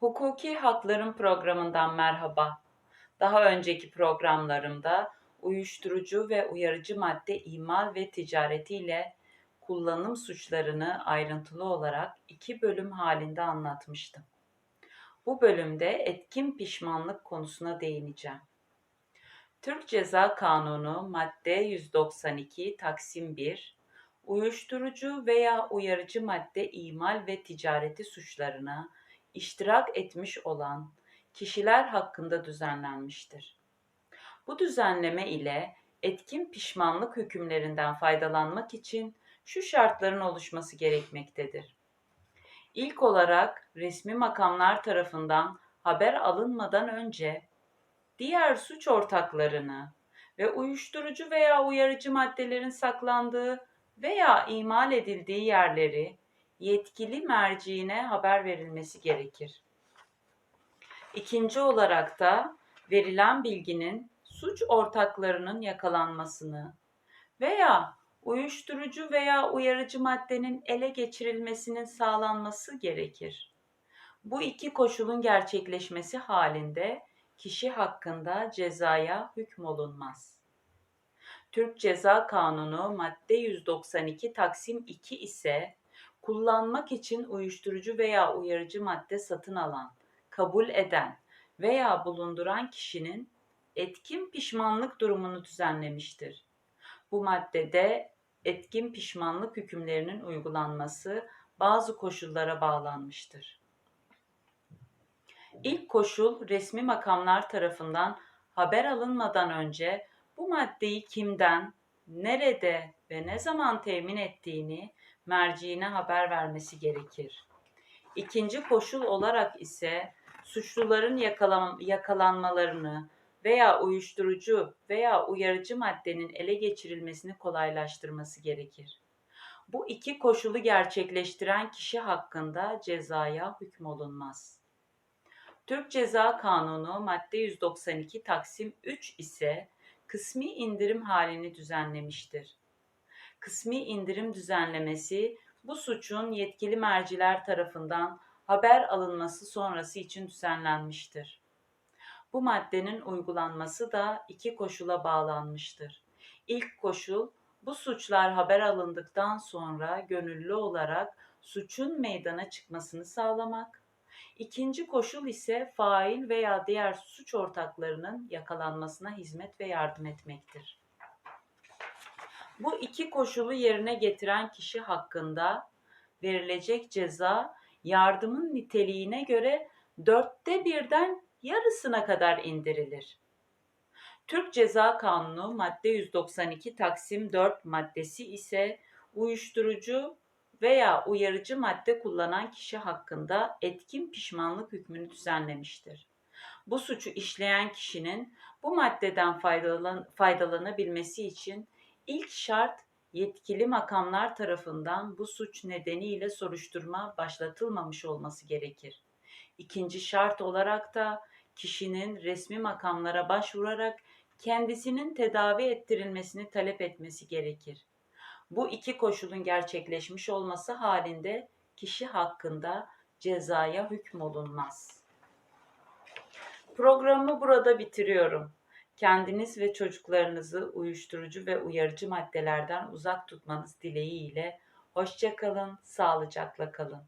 Hukuki Hakların programından merhaba. Daha önceki programlarımda uyuşturucu ve uyarıcı madde imal ve ticaretiyle kullanım suçlarını ayrıntılı olarak iki bölüm halinde anlatmıştım. Bu bölümde etkin pişmanlık konusuna değineceğim. Türk Ceza Kanunu madde 192 Taksim 1 uyuşturucu veya uyarıcı madde imal ve ticareti suçlarına iştirak etmiş olan kişiler hakkında düzenlenmiştir. Bu düzenleme ile etkin pişmanlık hükümlerinden faydalanmak için şu şartların oluşması gerekmektedir. İlk olarak resmi makamlar tarafından haber alınmadan önce diğer suç ortaklarını ve uyuşturucu veya uyarıcı maddelerin saklandığı veya imal edildiği yerleri yetkili merciine haber verilmesi gerekir. İkinci olarak da verilen bilginin suç ortaklarının yakalanmasını veya uyuşturucu veya uyarıcı maddenin ele geçirilmesinin sağlanması gerekir. Bu iki koşulun gerçekleşmesi halinde kişi hakkında cezaya hükmolunmaz. Türk Ceza Kanunu madde 192 Taksim 2 ise kullanmak için uyuşturucu veya uyarıcı madde satın alan, kabul eden veya bulunduran kişinin etkin pişmanlık durumunu düzenlemiştir. Bu maddede etkin pişmanlık hükümlerinin uygulanması bazı koşullara bağlanmıştır. İlk koşul resmi makamlar tarafından haber alınmadan önce bu maddeyi kimden, nerede ve ne zaman temin ettiğini merciine haber vermesi gerekir. İkinci koşul olarak ise suçluların yakalan, yakalanmalarını veya uyuşturucu veya uyarıcı maddenin ele geçirilmesini kolaylaştırması gerekir. Bu iki koşulu gerçekleştiren kişi hakkında cezaya hükmolunmaz. Türk Ceza Kanunu madde 192 Taksim 3 ise kısmi indirim halini düzenlemiştir. Kısmi indirim düzenlemesi bu suçun yetkili merciler tarafından haber alınması sonrası için düzenlenmiştir. Bu maddenin uygulanması da iki koşula bağlanmıştır. İlk koşul bu suçlar haber alındıktan sonra gönüllü olarak suçun meydana çıkmasını sağlamak. İkinci koşul ise fail veya diğer suç ortaklarının yakalanmasına hizmet ve yardım etmektir. Bu iki koşulu yerine getiren kişi hakkında verilecek ceza yardımın niteliğine göre dörtte birden yarısına kadar indirilir. Türk Ceza Kanunu madde 192 Taksim 4 maddesi ise uyuşturucu veya uyarıcı madde kullanan kişi hakkında etkin pişmanlık hükmünü düzenlemiştir. Bu suçu işleyen kişinin bu maddeden faydalan, faydalanabilmesi için ilk şart yetkili makamlar tarafından bu suç nedeniyle soruşturma başlatılmamış olması gerekir. İkinci şart olarak da kişinin resmi makamlara başvurarak kendisinin tedavi ettirilmesini talep etmesi gerekir. Bu iki koşulun gerçekleşmiş olması halinde kişi hakkında cezaya hükmolunmaz. Programı burada bitiriyorum. Kendiniz ve çocuklarınızı uyuşturucu ve uyarıcı maddelerden uzak tutmanız dileğiyle hoşçakalın, sağlıcakla kalın.